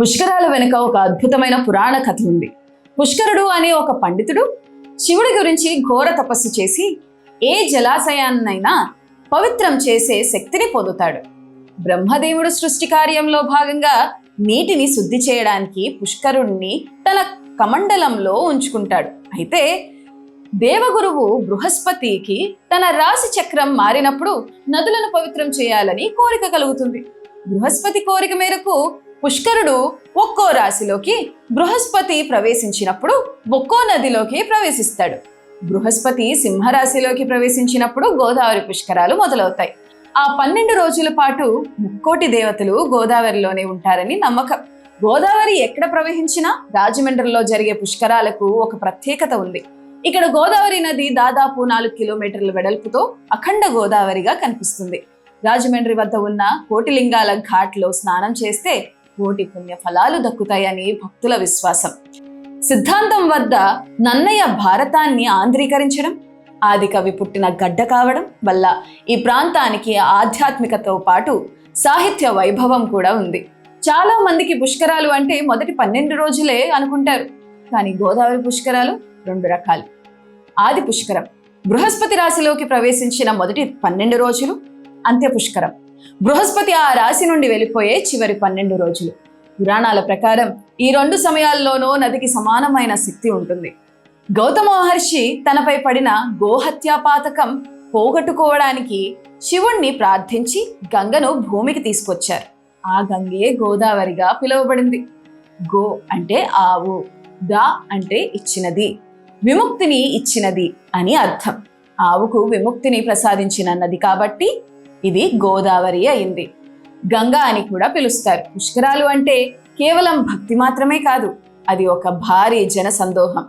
పుష్కరాల వెనుక ఒక అద్భుతమైన పురాణ కథ ఉంది. పుష్కరుడు అనే ఒక పండితుడు శివుడి గురించి ఘోర తపస్సు చేసి ఏ జలాశయాన్నైనా పవిత్రం చేసే శక్తిని పొందుతాడు. బ్రహ్మదేవుడు సృష్టి కార్యంలో భాగంగా నీటిని శుద్ధి చేయడానికి పుష్కరుణ్ణి తన కమండలంలో ఉంచుకుంటాడు. అయితే దేవగురువు బృహస్పతికి తన రాశి చక్రం మారినప్పుడు నదులను పవిత్రం చేయాలని కోరిక కలుగుతుంది. బృహస్పతి కోరిక మేరకు పుష్కరుడు ఒక్కో రాశిలోకి బృహస్పతి ప్రవేశించినప్పుడు ఒక్కో నదిలోకి ప్రవేశిస్తాడు. బృహస్పతి సింహరాశిలోకి ప్రవేశించినప్పుడు గోదావరి పుష్కరాలు మొదలవుతాయి. ఆ పన్నెండు రోజుల పాటు ముక్కోటి దేవతలు గోదావరిలోనే ఉంటారని నమ్మకం. గోదావరి ఎక్కడ ప్రవహించినా రాజమండ్రిలో జరిగే పుష్కరాలకు ఒక ప్రత్యేకత ఉంది. ఇక్కడ గోదావరి నది దాదాపు నాలుగు కిలోమీటర్ల వెడల్పుతో అఖండ గోదావరిగా కనిపిస్తుంది. రాజమండ్రి వద్ద ఉన్న కోటిలింగాల ఘాట్లో స్నానం చేస్తే కోటి పుణ్య ఫలాలు దక్కుతాయని భక్తుల విశ్వాసం. సిద్ధాంతం వద్ద నన్నయ్య భారతాన్ని ఆంధ్రీకరించడం ఆది కవి పుట్టిన గడ్డ కావడం వల్ల ఈ ప్రాంతానికి ఆధ్యాత్మికతో పాటు సాహిత్య వైభవం కూడా ఉంది. చాలా మందికి పుష్కరాలు అంటే మొదటి పన్నెండు రోజులే అనుకుంటారు. కానీ గోదావరి పుష్కరాలు రెండు రకాలు. ఆది పుష్కరం బృహస్పతి రాశిలోకి ప్రవేశించిన మొదటి పన్నెండు రోజులు అంత్య పుష్కరం. బృహస్పతి ఆ రాశి నుండి వెళ్ళిపోయే చివరి పన్నెండు రోజులు. పురాణాల ప్రకారం ఈ రెండు సమయాల్లోనూ నదికి సమానమైన శక్తి ఉంటుంది. గౌతమ మహర్షి తనపై పడిన గోహత్యాపాతకం పోగొట్టుకోవడానికి శివుణ్ణి ప్రార్థించి గంగను భూమికి తీసుకొచ్చారు. ఆ గంగే గోదావరిగా పిలువబడింది. గో అంటే ఆవు దా అంటే ఇచ్చినది విముక్తిని ఇచ్చినది అని అర్థం. ఆవుకు విముక్తిని ప్రసాదించిన నది కాబట్టి ఇది గోదావరి అయింది. గంగా అని కూడా పిలుస్తారు. పుష్కరాలు అంటే కేవలం భక్తి మాత్రమే కాదు అది ఒక భారీ జన సందోహం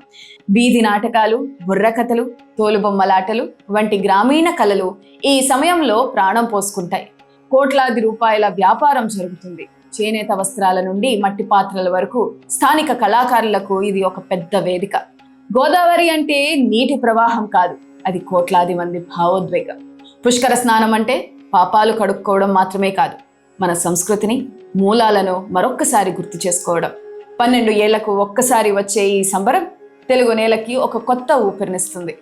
వీధి నాటకాలు బుర్రకథలు తోలుబొమ్మలాటలు వంటి గ్రామీణ కళలు ఈ సమయంలో ప్రాణం పోసుకుంటాయి. కోట్లాది రూపాయల వ్యాపారం జరుగుతుంది. చేనేత వస్త్రాల నుండి మట్టి పాత్రల వరకు స్థానిక కళాకారులకు ఇది ఒక పెద్ద వేదిక. గోదావరి అంటే నీటి ప్రవాహం కాదు అది కోట్లాది మంది భావోద్వేగం. పుష్కర స్నానం అంటే పాపాలు కడుక్కోవడం మాత్రమే కాదు మన సంస్కృతిని మూలాలను మరొక్కసారి గుర్తు చేసుకోవడం. పన్నెండు ఏళ్ళకు ఒక్కసారి వచ్చే ఈ సంబరం తెలుగు నేలకి ఒక కొత్త ఊపిరినిస్తుంది.